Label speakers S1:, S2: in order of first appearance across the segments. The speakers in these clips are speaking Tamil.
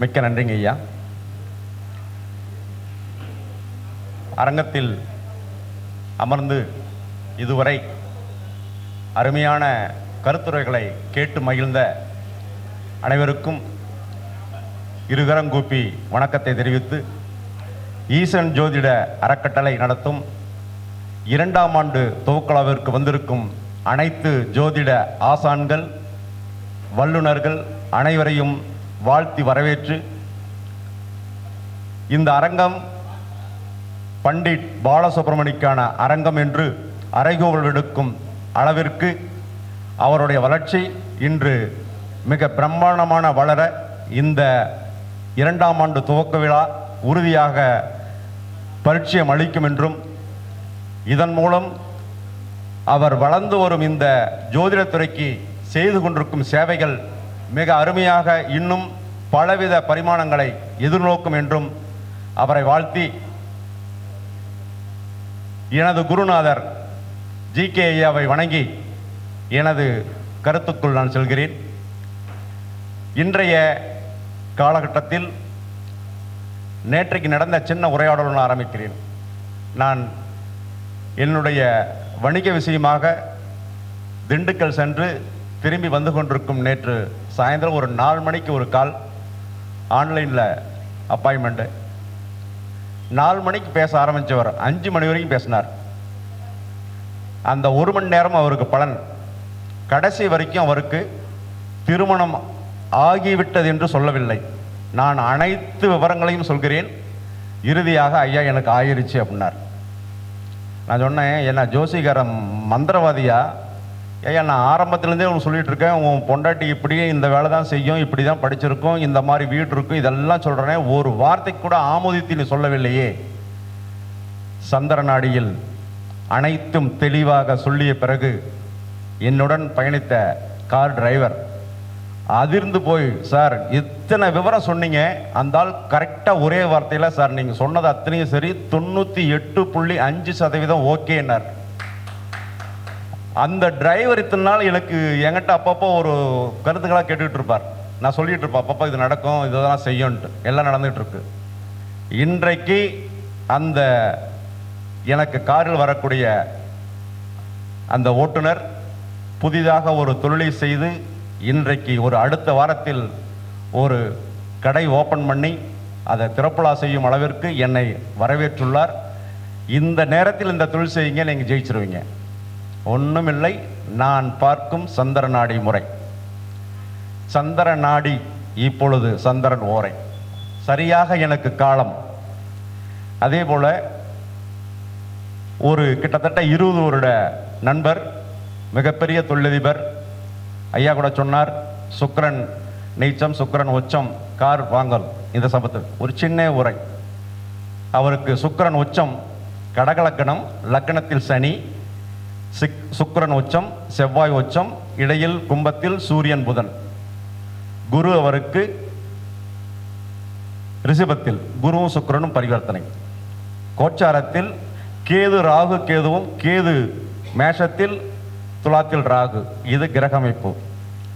S1: மிக்க நன்றிங்க ஐயா. அரங்கத்தில் அமர்ந்து இதுவரை அருமையான கருத்துரைகளை கேட்டு மகிழ்ந்த அனைவருக்கும் இருகரங்கூப்பி வணக்கத்தை தெரிவித்து ஈசன் ஜோதிட அறக்கட்டளை நடத்தும் இரண்டாம் ஆண்டு துவக்கலாவிற்கு வந்திருக்கும் அனைத்து ஜோதிட ஆசான்கள் வல்லுனர்கள் அனைவரையும் வாழ்த்தி வரவேற்று இந்த அரங்கம் பண்டிட் பாலசுப்ரமணிக்கான அரங்கம் என்று அறைகோவல் எடுக்கும் அளவிற்கு அவருடைய வளர்ச்சி இன்று மிக பிரம்மாண்டமான வளர இந்த இரண்டாம் ஆண்டு துவக்க விழா உறுதியாக பரிச்சயம் அளிக்கும் என்றும் இதன் மூலம் அவர் வளர்ந்து வரும் இந்த ஜோதிடத்துறைக்கு செய்து கொண்டிருக்கும் சேவைகள் மிக அருமையாக இன்னும் பலவித பரிமாணங்களை எதிர்நோக்கும் என்றும் அவரை வாழ்த்தி எனது குருநாதர் ஜி கே ஐயாவை வணங்கி எனது கருத்துக்குள் நான் செல்கிறேன். இன்றைய காலகட்டத்தில் நேற்றைக்கு நடந்த சின்ன உரையாடலுடன் ஆரம்பிக்கிறேன். நான் என்னுடைய வணிக விஷயமாக திண்டுக்கல் சென்று திரும்பி வந்து கொண்டிருக்கும் நேற்று சாயந்தரம் ஒரு நாலு மணிக்கு ஒரு கால் ஆன்லைனில் அப்பாயின்மெண்ட்டு நாலு மணிக்கு பேச ஆரம்பித்தவர் அஞ்சு மணி வரைக்கும் பேசினார். அந்த ஒரு மணி நேரம் அவருக்கு பலன். கடைசி வரைக்கும் அவருக்கு திருமணம் ஆகிவிட்டது என்று சொல்லவில்லை. நான் அனைத்து விவரங்களையும் சொல்கிறேன். இறுதியாக ஐயா எனக்கு ஆயிருச்சு அப்படின்னார். நான் சொன்னேன் என்ன ஜோசிகாரம் மந்திரவாதியாக ஐயா நான் ஆரம்பத்துலேருந்தே உனக்கு சொல்லிட்டு இருக்கேன் உன் பொண்டாட்டி இப்படியே இந்த வேலை தான் செய்யும் இப்படி தான் படிச்சிருக்கோம் இந்த மாதிரி வீடு இருக்கும் இதெல்லாம் சொல்கிறேன் ஒரு வார்த்தை கூட ஆமோதித்து நீ சொல்லவில்லையே. சந்திரநாடியில் அனைத்தும் தெளிவாக சொல்லிய பிறகு என்னுடன் பயணித்த கார் டிரைவர் அதிர்ந்து போய் சார் இத்தனை விவரம் சொன்னீங்க. அந்த ஆள் கரெக்டாக ஒரே வார்த்தையில் சார் நீங்கள் சொன்னது அத்தனையும் சரி. தொண்ணூற்றி எட்டு புள்ளி அஞ்சு சதவீதம் ஓகேன்னார் அந்த டிரைவர் இத்தனை நாள் எனக்கு என்கிட்ட அப்பப்போ ஒரு கருத்துக்களாக கேட்டுக்கிட்டு இருப்பார். நான் சொல்லிட்டு இருப்பேன் அப்பப்போ இது நடக்கும் இதெல்லாம் செய்யும்ன்ட்டு. எல்லாம் நடந்துகிட்டு இருக்கு. இன்றைக்கு அந்த எனக்கு காரில் வரக்கூடிய அந்த ஓட்டுநர் புதிதாக ஒரு தொழிலை செய்து இன்றைக்கு ஒரு அடுத்த வாரத்தில் ஒரு கடை ஓப்பன் பண்ணி அதை திறப்புலா செய்யும் அளவிற்கு என்னை வரவேற்றுள்ளார். இந்த நேரத்தில் இந்த தொழில் செய்யுங்க நீங்கள் ஜெயிச்சிருவீங்க. ஒன்றுமில்லை நான் பார்க்கும் சந்திர நாடி முறை. சந்திர நாடி இப்பொழுது சந்திரன் ஓரை. சரியாக எனக்கு காலம். அதே போல் ஒரு கிட்டத்தட்ட இருபது வருட நண்பர் மிகப்பெரிய தொழிலதிபர். ஐயா கூட சொன்னார் சுக்கிரன் நீச்சம் சுக்கரன் உச்சம் கார் வாங்கல். இந்த சம்பத்தில் ஒரு சின்ன உரை. அவருக்கு சுக்கரன் உச்சம் கடகலக்கணம் லக்கணத்தில் சனி சிக் சுக்கிரன் உச்சம் செவ்வாய் உச்சம் இடையில் கும்பத்தில் சூரியன் புதன். குரு அவருக்கு ரிஷபத்தில் குருவும் சுக்கரனும் பரிவர்த்தனை. கோச்சாரத்தில் கேது ராகு கேதுவும் கேது மேஷத்தில் துலாத்தில் ராகு. இது கிரக அமைப்பு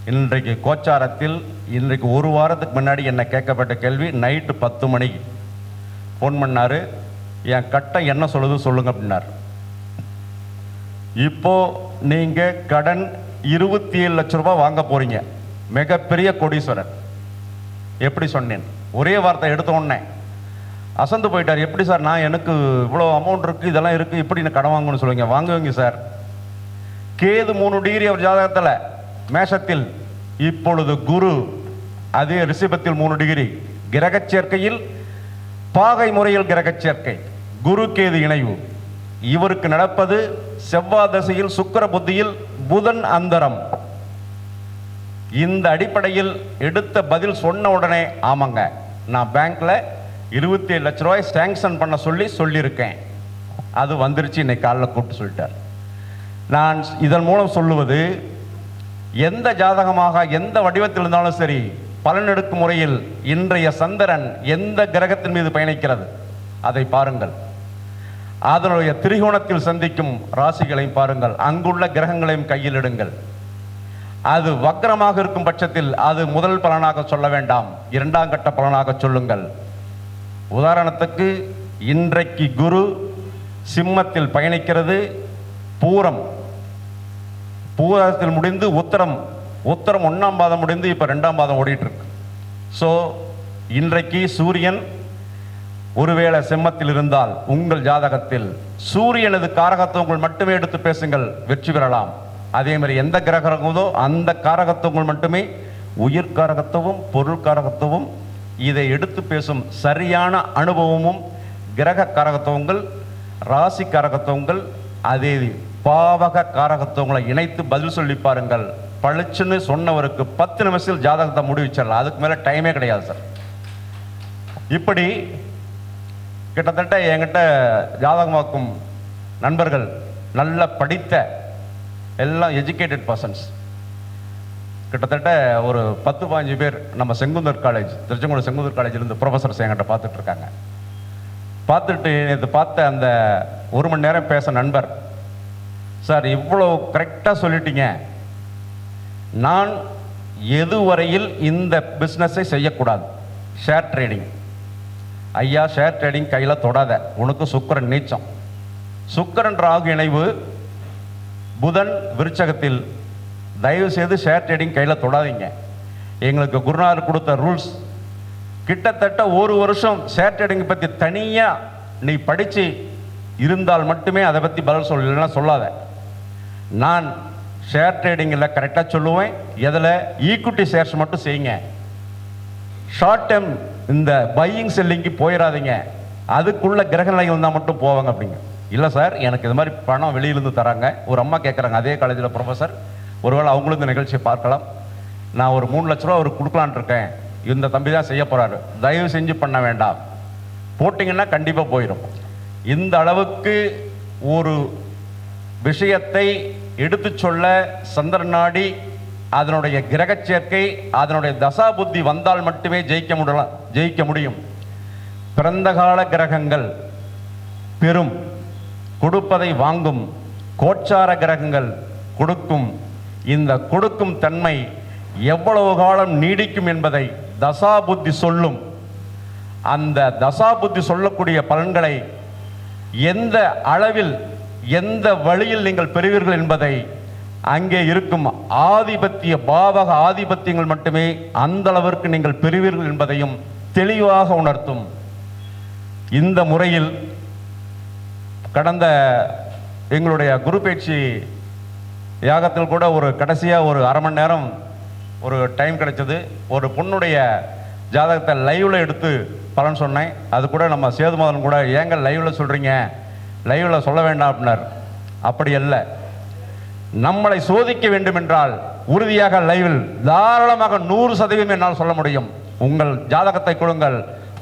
S1: இன்றைக்கு கோச்சாரத்தில் இன்றைக்கு ஒரு வாரத்துக்கு முன்னாடி என்ன கேட்கப்பட்ட கேள்வி நைட்டு பத்து மணிக்கு. ஃபோன் பண்ணார் என் கட்டம் என்ன சொல்லுது? சொல்லுங்க அப்படின்னார். இப்போ நீங்க கடன் இருபத்தி ஏழு லட்ச ரூபாய் வாங்க போறீங்க. மிகப்பெரிய கொடீஸ்வரர். எப்படி சொன்னேன்? ஒரே வார்த்தை எடுத்த உடனே அசந்து போயிட்டார். எப்படி சார்? நான் எனக்கு இவ்வளோ அமௌண்ட் இருக்கு இதெல்லாம் இருக்கு இப்படி நான் கடன் வாங்கணும்னு சொல்லுவீங்க. வாங்குவீங்க சார். கேது மூணு டிகிரி அவர் ஜாதகத்தில் மேஷத்தில். இப்பொழுது குரு அதே ரிஷபத்தில் மூணு டிகிரி கிரகச் சேர்க்கையில் பாகை முறையில் கிரகச் சேர்க்கை. குரு கேது இணைவு. இவருக்கு நடப்பது செவ்வாய் தசையில் சுக்கிர புத்தியில் புதன் அந்தரம். இந்த அடிப்படையில் எடுத்த பதில் சொன்ன உடனே ஆமாங்க நான் பேங்க்ல இருபத்தி ஏழு லட்ச ரூபாய் சேங்ஷன் பண்ண சொல்லி சொல்லியிருக்கேன். அது வந்துருச்சு இன்னைக்கு காலைல கூப்பிட்டு சொல்லிட்டார். நான் இதன் மூலம் சொல்லுவது எந்த ஜாதகமாக எந்த வடிவத்தில் இருந்தாலும் சரி பலனெடுக்கும் முறையில் இன்றைய சந்திரன் எந்த கிரகத்தின் மீது பயணிக்கிறது? அதை பாருங்கள். அதனுடைய திரிகோணத்தில் சந்திக்கும் ராசிகளையும் பாருங்கள். அங்குள்ள கிரகங்களையும் கையில் எடுங்கள் அது வக்கரமாக இருக்கும் பட்சத்தில் அது முதல் பலனாக சொல்ல வேண்டாம். இரண்டாம் கட்ட பலனாக சொல்லுங்கள். உதாரணத்துக்கு இன்றைக்கு குரு சிம்மத்தில் பயணிக்கிறது. பூரம். பூரத்தில் முடிந்து உத்தரம். உத்தரம் ஒன்றாம் பாதம் முடிந்து இப்போ ரெண்டாம் பாதம் ஓடிட்டு இருக்கு. ஸோ இன்றைக்கு சூரியன் ஒருவேளை செம்மத்தில் இருந்தால் உங்கள் ஜாதகத்தில் சூரியனது காரகத்துவங்கள் மட்டுமே எடுத்து பேசுங்கள் வெற்றி பெறலாம். அதே மாதிரி எந்த கிரகங்களோ அந்த காரகத்துவங்கள் மட்டுமே உயிர் காரகத்துவம் பொருள் காரகத்துவம் இதை எடுத்து பேசும் சரியான அனுபவமும் கிரக காரகத்துவங்கள் ராசி காரகத்துவங்கள் அதே பாவக காரகத்துவங்களை இணைத்து பதில் சொல்லி பாருங்கள். பளிச்சுன்னு சொன்னவருக்கு பத்து நிமிஷத்தில் ஜாதகத்தை முடிவிச்சிடலாம் அதுக்கு மேலே டைமே கிடையாது சார். இப்படி கிட்டத்தட்ட என்கிட்ட ஜாதகமாக்கும் நண்பர்கள் நல்ல படித்த எல்லாம் எஜுகேட்டட் பர்சன்ஸ் கிட்டத்தட்ட ஒரு பத்து பாஞ்சு பேர் நம்ம செங்குந்தர் காலேஜ் திருச்செங்கோடு செங்குந்தர் காலேஜிலிருந்து ப்ரொஃபஸர்ஸ் என்கிட்ட பார்த்துட்டு இருக்காங்க. பார்த்துட்டு நேற்று பார்த்த அந்த ஒரு மணி நேரம் பேச நண்பர் சார் இவ்வளோ கரெக்டாக சொல்லிட்டீங்க. நான் எதுவரையில் இந்த பிஸ்னஸை செய்யக்கூடாது. ஷேர் ட்ரேடிங் ஐயா ஷேர் ட்ரேடிங் கையில் தொடாத. உனக்கு சுக்கரன் நீச்சம். சுக்கரன் ராகு இணைவு புதன் விருச்சகத்தில். தயவு செய்து ஷேர் ட்ரேடிங் கையில் தொடாதீங்க. எங்களுக்கு குருநாதர் கொடுத்த ரூல்ஸ் கிட்டத்தட்ட ஒரு வருஷம் ஷேர் ட்ரேடிங் பற்றி தனியாக நீ படித்து இருந்தால் மட்டுமே அதை பற்றி பதில் சொல் இல்லைன்னா சொல்லாத. நான் ஷேர் ட்ரேடிங்கில் கரெக்டாக சொல்லுவேன். எதில்? ஈக்குட்டி ஷேர்ஸ் மட்டும் செய்யுங்க. ஷார்ட் டேர்ம் இந்த பையிங் செல்லிங்க்கு போயிடாதீங்க அதுக்குள்ள கிரக நிலைகள் இருந்தால் மட்டும் போவாங்க அப்படிங்க. இல்லை சார் எனக்கு இது மாதிரி பணம் வெளியிலேருந்து தராங்க. ஒரு அம்மா கேட்குறாங்க அதே காலேஜில் ப்ரொஃபஸர் ஒருவேளை அவங்களும் இந்த நிகழ்ச்சியை பார்க்கலாம். நான் ஒரு மூணு லட்ச ரூபா அவருக்கு கொடுக்கலான்ட்டு இருக்கேன். இந்த தம்பி தான் செய்ய போகிறாரு தயவு செஞ்சு பண்ண வேண்டாம். போட்டிங்கன்னா கண்டிப்பாக போயிடும் இந்த அளவுக்கு ஒரு விஷயத்தை எடுத்துச் சொல்ல சந்திரநாடி அதனுடைய கிரக சேர்க்கை அதனுடைய தசா புத்தி வந்தால் மட்டுமே ஜெயிக்க முடியலாம் ஜெயிக்க முடியும். பிறந்த கால கிரகங்கள் பெரும் கொடுப்பதை வாங்கும் கோச்சார கிரகங்கள் கொடுக்கும். இந்த கொடுக்கும் தன்மை எவ்வளவு காலம் நீடிக்கும் என்பதை தசா புத்தி சொல்லும். அந்த தசா புத்தி சொல்லக்கூடிய பலன்களை எந்த அளவில் எந்த வழியில் நீங்கள் பெறுவீர்கள் என்பதை அங்கே இருக்கும் ஆதிபத்திய பாவக ஆதிபத்தியங்கள் மட்டுமே அந்த அளவிற்கு நீங்கள் பெறுவீர்கள் என்பதையும் தெளிவாக உணர்த்தும். இந்த முறையில் கடந்த எங்களுடைய குரு பயிற்சி யாகத்தில் கூட ஒரு கடைசியாக ஒரு அரை மணி நேரம் ஒரு டைம் கிடைச்சது. ஒரு பொண்ணுடைய ஜாதகத்தை லைவில் எடுத்து பலன் சொன்னேன். அது கூட நம்ம சேதுமாதன் கூட ஏங்க லைவில் சொல்கிறீங்க லைவில் சொல்ல வேண்டாம் அப்படின்னார். அப்படி இல்லை நம்மளை சோதிக்க வேண்டும் என்றால் உறுதியாக லைவில் தாராளமாக நூறு சதவீதம் என்னால் சொல்ல முடியும். உங்கள் ஜாதகத்தை கொடுங்கள்.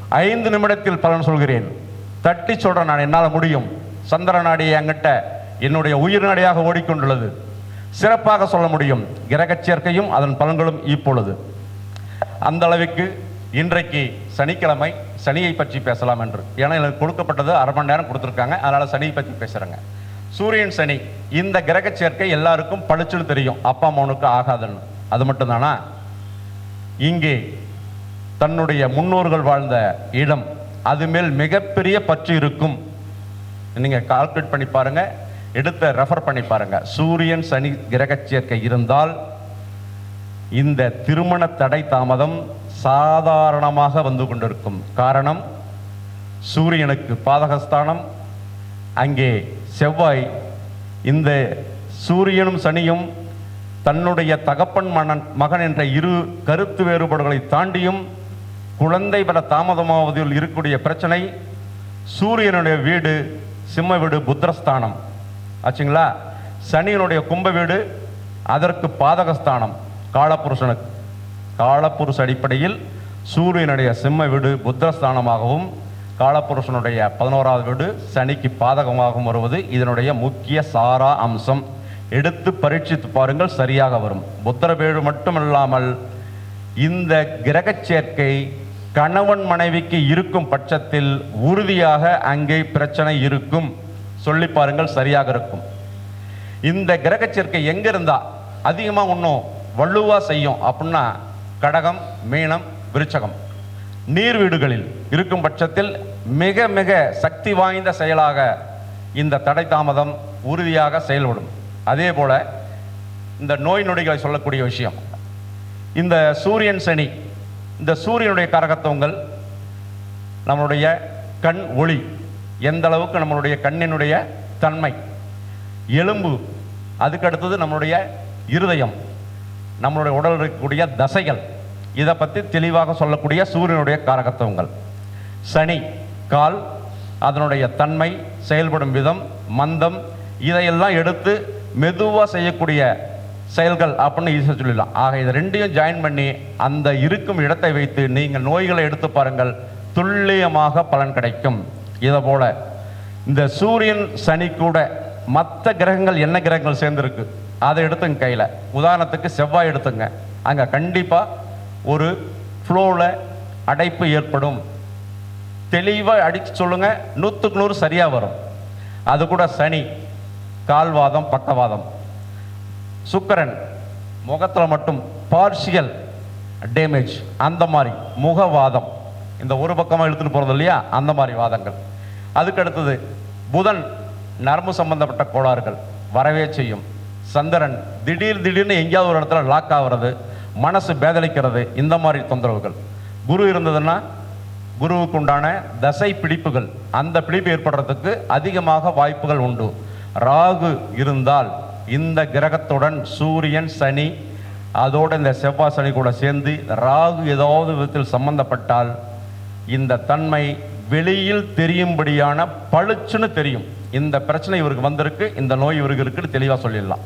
S1: ஐந்து நிமிடத்தில் பலன் சொல்கிறேன். தட்டி சொல்கிறேன் நான் என்னால் முடியும். சந்திர நாடி என்கிட்ட என்னுடைய உயிர் நாடியாக ஓடிக்கொண்டுள்ளது. சிறப்பாக சொல்ல முடியும். கிரகச் சேர்க்கையும் அதன் பலன்களும் இப்பொழுது. அந்த அளவுக்கு இன்றைக்கு சனிக்கிழமை சனியை பற்றி பேசலாம் என்று. ஏன்னா எனக்கு கொடுக்கப்பட்டது அரை மணி நேரம் கொடுத்துருக்காங்க. அதனால் சனியை பற்றி பேசுகிறேங்க சூரியன் சனி இந்த கிரகச் சேர்க்கை எல்லாருக்கும் பளிச்சுன்னு தெரியும். அப்பா அம்மாவுக்கு ஆகாதுன்னு. அது மட்டும்தானா? இங்கே தன்னுடைய முன்னோர்கள் வாழ்ந்த இடம் அது மேல் மிகப்பெரிய பற்று இருக்கும். நீங்கள் கால்குலேட் பண்ணி பாருங்க. எடுத்த ரெஃபர் பண்ணி பாருங்க. சூரியன் சனி கிரகச் சேர்க்கை இருந்தால் இந்த திருமண தடை தாமதம் சாதாரணமாக வந்து கொண்டிருக்கும். காரணம் சூரியனுக்கு பாதகஸ்தானம் அங்கே செவ்வாய் இந்த சூரியனும் சனியும் தன்னுடைய தகப்பன் மகன் மகன் என்ற இரு கருத்து வேறுபாடுகளை தாண்டியும் குழந்தை பல தாமதமாவதில் இருக்கக்கூடிய பிரச்சனை சூரியனுடைய வீடு சிம்ம வீடு புத்திரஸ்தானம். ஆச்சுங்களா? சனியினுடைய கும்ப வீடு அதற்கு பாதகஸ்தானம் காலப்புருஷனுக்கு காலப்புருஷ அடிப்படையில் சூரியனுடைய சிம்ம வீடு புத்திரஸ்தானமாகவும் காலப்புருஷனுடைய பதினோராவது வீடு சனிக்கு பாதகமாகவும் வருவது இதனுடைய முக்கிய சாரா அம்சம். எடுத்து பரீட்சித்து பாருங்கள் சரியாக வரும். புத்திர வீடு மட்டுமல்லாமல் இந்த கிரகச் சேர்க்கை கணவன் மனைவிக்கு இருக்கும் பட்சத்தில் உறுதியாக அங்கே பிரச்சனை இருக்கும். சொல்லி பாருங்கள் சரியாக இருக்கும். இந்த கிரகச் சேர்க்கை எங்க இருந்தா அதிகமாக ஒன்றும் வலுவா செய்யும் அப்படின்னா கடகம் மீனம் விருச்சகம். நீர் வீடுகளில் இருக்கும் பட்சத்தில் மிக மிக சக்தி வாய்ந்த செயலாக இந்த தடை தாமதம் உறுதியாக செயல்படும். அதே போல இந்த நோய் நொடிகளை சொல்லக்கூடிய விஷயம். இந்த சூரியன் சனி இந்த சூரியனுடைய கரகத்துவங்கள் நம்மளுடைய கண் ஒளி எந்த அளவுக்கு நம்மளுடைய கண்ணினுடைய தன்மை. எலும்பு அதுக்கு அடுத்தது நம்மளுடைய இருதயம் நம்மளுடைய உடல் இருக்கக்கூடிய தசைகள். இதை பற்றி தெளிவாக சொல்லக்கூடிய சூரியனுடைய காரகத்துவங்கள். சனி கால் அதனுடைய தன்மை செயல்படும் விதம் மந்தம் இதையெல்லாம் எடுத்து மெதுவாக செய்யக்கூடிய செயல்கள் அப்படின்னு ஈஸியாக சொல்லிடலாம். ஆக இது ரெண்டையும் ஜாயின் பண்ணி அந்த இருக்கும் இடத்தை வைத்து நீங்கள் நோய்களை எடுத்து பாருங்கள். துல்லியமாக பலன் கிடைக்கும். இதை போல் இந்த சூரியன் சனி கூட மற்ற கிரகங்கள் என்ன கிரகங்கள் சேர்ந்துருக்கு அதை எடுத்துங்க கையில். உதாரணத்துக்கு செவ்வாய் எடுத்துங்க. அங்கே கண்டிப்பாக ஒரு ஃப்ளோவில் அடைப்பு ஏற்படும். தெளிவாக அடித்து சொல்லுங்கள் நூற்றுக்கு நூறு சரியாக வரும். அது கூட சனி கால்வாதம் பக்கவாதம். சுக்கரன் முகத்தில் மட்டும் பார்ஷியல் டேமேஜ் அந்த மாதிரி முகவாதம். இந்த ஒரு பக்கமாக இழுத்துட்டு போகிறது இல்லையா அந்த மாதிரி வாதங்கள். அதுக்கு அடுத்தது புதன் நரம்பு சம்பந்தப்பட்ட கோளாறுகள் வரவே செய்யும். சந்திரன் திடீர் திடீர்னு எங்கேயாவது ஒரு இடத்துல லாக் ஆகிறது. மனசு பேதலிக்கிறது. இந்த மாதிரி தொந்தரவுகள். குரு இருந்ததுன்னா குருவுக்கு உண்டான தசை பிடிப்புகள். அந்த பிடிப்பு ஏற்படுறதுக்கு அதிகமாக வாய்ப்புகள் உண்டு. ராகு இருந்தால் இந்த கிரகத்துடன் சூரியன் சனி அதோடு இந்த செவ்வாய் சனி கூட சேர்ந்து ராகு ஏதாவது விதத்தில் சம்பந்தப்பட்டால் இந்த தன்மை வெளியில் தெரியும்படியான பளிச்சுன்னு தெரியும். இந்த பிரச்சனை இவருக்கு வந்திருக்கு இந்த நோய் இவருக்கு இருக்குன்னு தெளிவாக சொல்லிடலாம்.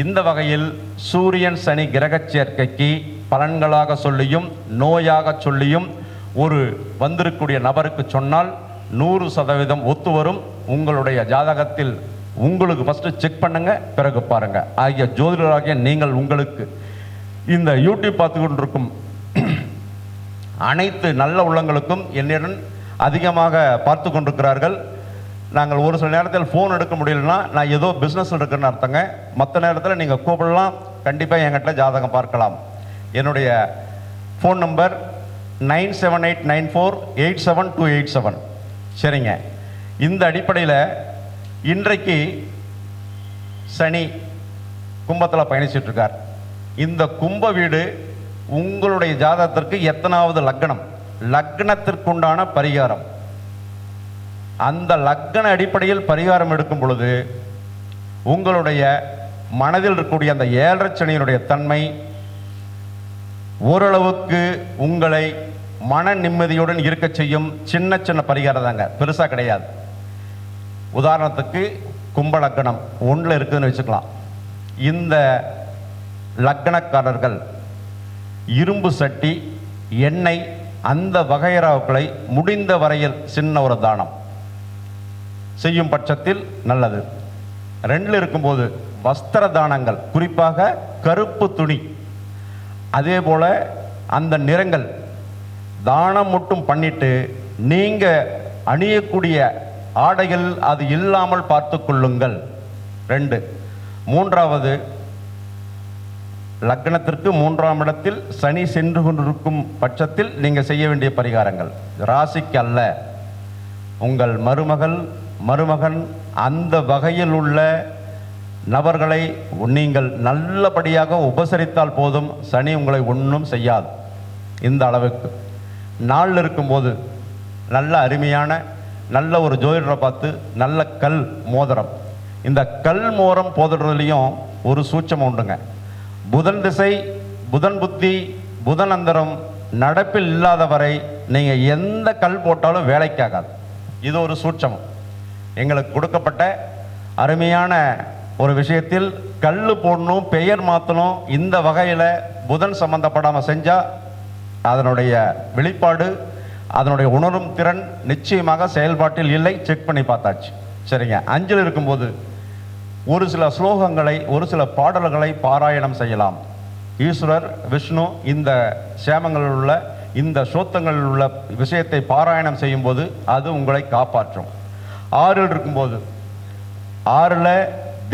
S1: இந்த வகையில் சூரியன் சனி கிரகச் சேர்க்கைக்கு பலன்களாக சொல்லியும் நோயாக சொல்லியும் ஒரு வந்திருக்கக்கூடிய நபருக்கு சொன்னால் நூறு சதவீதம் ஒத்து வரும். உங்களுடைய ஜாதகத்தில் உங்களுக்கு ஃபஸ்ட்டு செக் பண்ணுங்க பிறகு பாருங்க. ஆகிய ஜோதிடராகிய நீங்கள் உங்களுக்கு இந்த யூடியூப் பார்த்து கொண்டிருக்கும் அனைத்து நல்ல உள்ளங்களுக்கும் என்னிடம் அதிகமாக பார்த்து கொண்டிருக்கிறார்கள். நாங்கள் ஒரு சில நேரத்தில் ஃபோன் எடுக்க முடியலன்னா நான் ஏதோ பிஸ்னஸ் இருக்குன்னு அர்த்தங்க. மற்ற நேரத்தில் நீங்கள் கூப்பிடலாம். கண்டிப்பாக என்கிட்ட ஜாதகம் பார்க்கலாம். என்னுடைய phone number nine seven eight nine four eight seven two eight seven. சரிங்க. இந்த அடிப்படையில் இன்றைக்கு சனி கும்பத்தில் பயணிச்சிட்ருக்கார் இந்த கும்ப வீடு உங்களுடைய ஜாதகத்திற்கு எத்தனாவது லக்னம்? லக்னத்திற்குண்டான பரிகாரம். அந்த லக்கண அடிப்படையில் பரிகாரம் எடுக்கும் பொழுது உங்களுடைய மனதில் இருக்கக்கூடிய அந்த ஏழரை தன்மை ஓரளவுக்கு உங்களை மன நிம்மதியுடன் இருக்க செய்யும் சின்ன சின்ன பரிகாரம் தாங்க. பெருசாக கிடையாது. உதாரணத்துக்கு கும்ப லக்கணம் ஒன்றில் இருக்குதுன்னு வச்சுக்கலாம். இந்த லக்கணக்காரர்கள் இரும்பு சட்டி எண்ணெய் அந்த வகைராவுக்களை முடிந்த வரையில் சின்ன ஒரு தானம். செய்யும் பட்சத்தில் நல்லது. ரெண்டில் இருக்கும்போது வஸ்திர தானங்கள் குறிப்பாக கருப்பு துணி. அதே போல் அந்த நிறங்கள் தானம் மட்டும் பண்ணிட்டு நீங்கள் அணியக்கூடிய ஆடைகள் அது இல்லாமல் பார்த்து கொள்ளுங்கள். ரெண்டு. மூன்றாவது லக்னத்திற்கு மூன்றாம் இடத்தில் சனி சென்று கொண்டிருக்கும் பட்சத்தில் நீங்கள் செய்ய வேண்டிய பரிகாரங்கள். ராசிக்கு அல்ல. உங்கள் மருமகள் மருமகன் அந்த வகையில் உள்ள நபர்களை நீங்கள் நல்லபடியாக உபசரித்தால் போதும் சனி உங்களை ஒன்றும் செய்யாது. இந்த அளவுக்கு. நாளில் இருக்கும்போது நல்ல அருமையான நல்ல ஒரு ஜோதிடரை பார்த்து நல்ல கல் மோதிரம். இந்த கல் மோதிரம் போதுறதுலையும் ஒரு சூட்சம் உண்டுங்க. புதன் திசை புதன் புத்தி புதன் அந்தரம் நடப்பில் இல்லாத வரை நீங்கள் எந்த கல் போட்டாலும் வேலைக்காகாது. இது ஒரு சூட்சமம் எங்களுக்கு கொடுக்கப்பட்ட அருமையான ஒரு விஷயத்தில் கல் போடணும் பெயர் மாற்றணும் இந்த வகையில் புதன் சம்பந்தப்படாமல் செஞ்சால் அதனுடைய வெளிப்பாடு அதனுடைய உணரும் திறன் நிச்சயமாக செயல்பாட்டில் இல்லை. செக் பண்ணி பார்த்தாச்சு. சரிங்க. அஞ்சில் இருக்கும்போது ஒரு சில ஸ்லோகங்களை ஒரு சில பாடல்களை பாராயணம் செய்யலாம். ஈஸ்வரர் விஷ்ணு இந்த சேமங்களில் உள்ள இந்த சோத்தங்களில் உள்ள விஷயத்தை பாராயணம் செய்யும்போது அது உங்களை காப்பாற்றும். ஆறில் இருக்கும்போது ஆறில்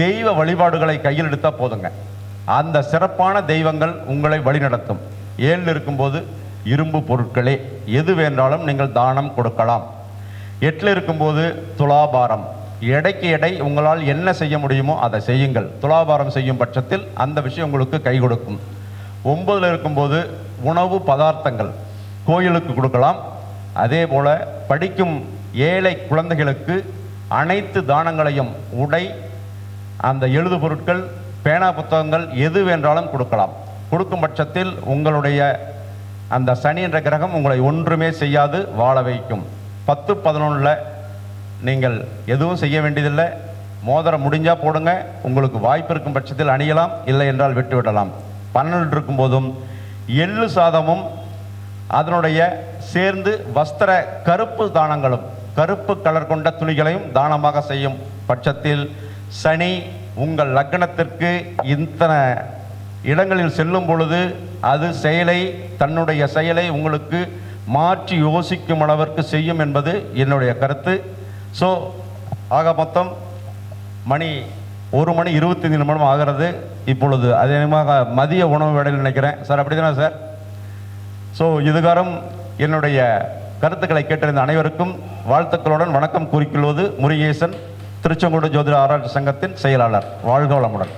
S1: தெய்வ வழிபாடுகளை கையில் எடுத்தால் போதுங்க. அந்த சிறப்பான தெய்வங்கள் உங்களை வழிநடத்தும். ஏழில் இருக்கும்போது இரும்பு பொருட்களே எது வேண்டாலும் நீங்கள் தானம் கொடுக்கலாம். எட்டில் இருக்கும்போது துலாபாரம். எடைக்கு எடை உங்களால் என்ன செய்ய முடியுமோ அதை செய்யுங்கள். துலாபாரம் செய்யும் பட்சத்தில் அந்த விஷயம் உங்களுக்கு கை கொடுக்கும். ஒம்பதில் இருக்கும்போது உணவு பதார்த்தங்கள் கோயிலுக்கு கொடுக்கலாம். அதே போல் படிக்கும் ஏழை குழந்தைகளுக்கு அனைத்து தானங்களையும் உடை அந்த எழுது பொருட்கள் பேனா புத்தகங்கள் எது வேண்டாலும் கொடுக்கலாம். கொடுக்கும் பட்சத்தில் உங்களுடைய அந்த சனி என்ற கிரகம் உங்களை ஒன்றுமே செய்யாது வாழ வைக்கும். பத்து பதினொன்றில் நீங்கள் எதுவும் செய்ய வேண்டியதில்லை. மோதிரம் முடிஞ்சால் போடுங்க. உங்களுக்கு வாய்ப்பு இருக்கும் பட்சத்தில் அணியலாம் இல்லை என்றால் விட்டு விடலாம் பன்னெண்டு இருக்கும்போதும் எள்ளு சாதமும் அதனுடைய சேர்ந்து வஸ்திர கருப்பு தானங்களும் கருப்பு கலர் கொண்ட துணிகளையும் தானமாக செய்யும் பட்சத்தில் சனி உங்கள் லக்னத்திற்கு இத்தனை இடங்களில் செல்லும் பொழுது அது செயலை தன்னுடைய செயலை உங்களுக்கு மாற்றி யோசிக்கும் அளவிற்கு செய்யும் என்பது என்னுடைய கருத்து. ஸோ ஆக மொத்தம் மணி ஒரு மணி இருபத்தைந்து நிமிடம் ஆகிறது. இப்பொழுது அதிகமாக மதிய உணவு வேடையில் நினைக்கிறேன். சார் அப்படி தானே சார்? ஸோ இதுகாரம் என்னுடைய கருத்துக்களை கேட்டறிந்த அனைவருக்கும் வாழ்த்துக்களுடன் வணக்கம் கூறிக்கொள்வது முருகேசன் திருச்செங்கோடு ஜோதிட ஆராய்ச்சி சங்கத்தின் செயலாளர். வாழ்க வளமுடன்.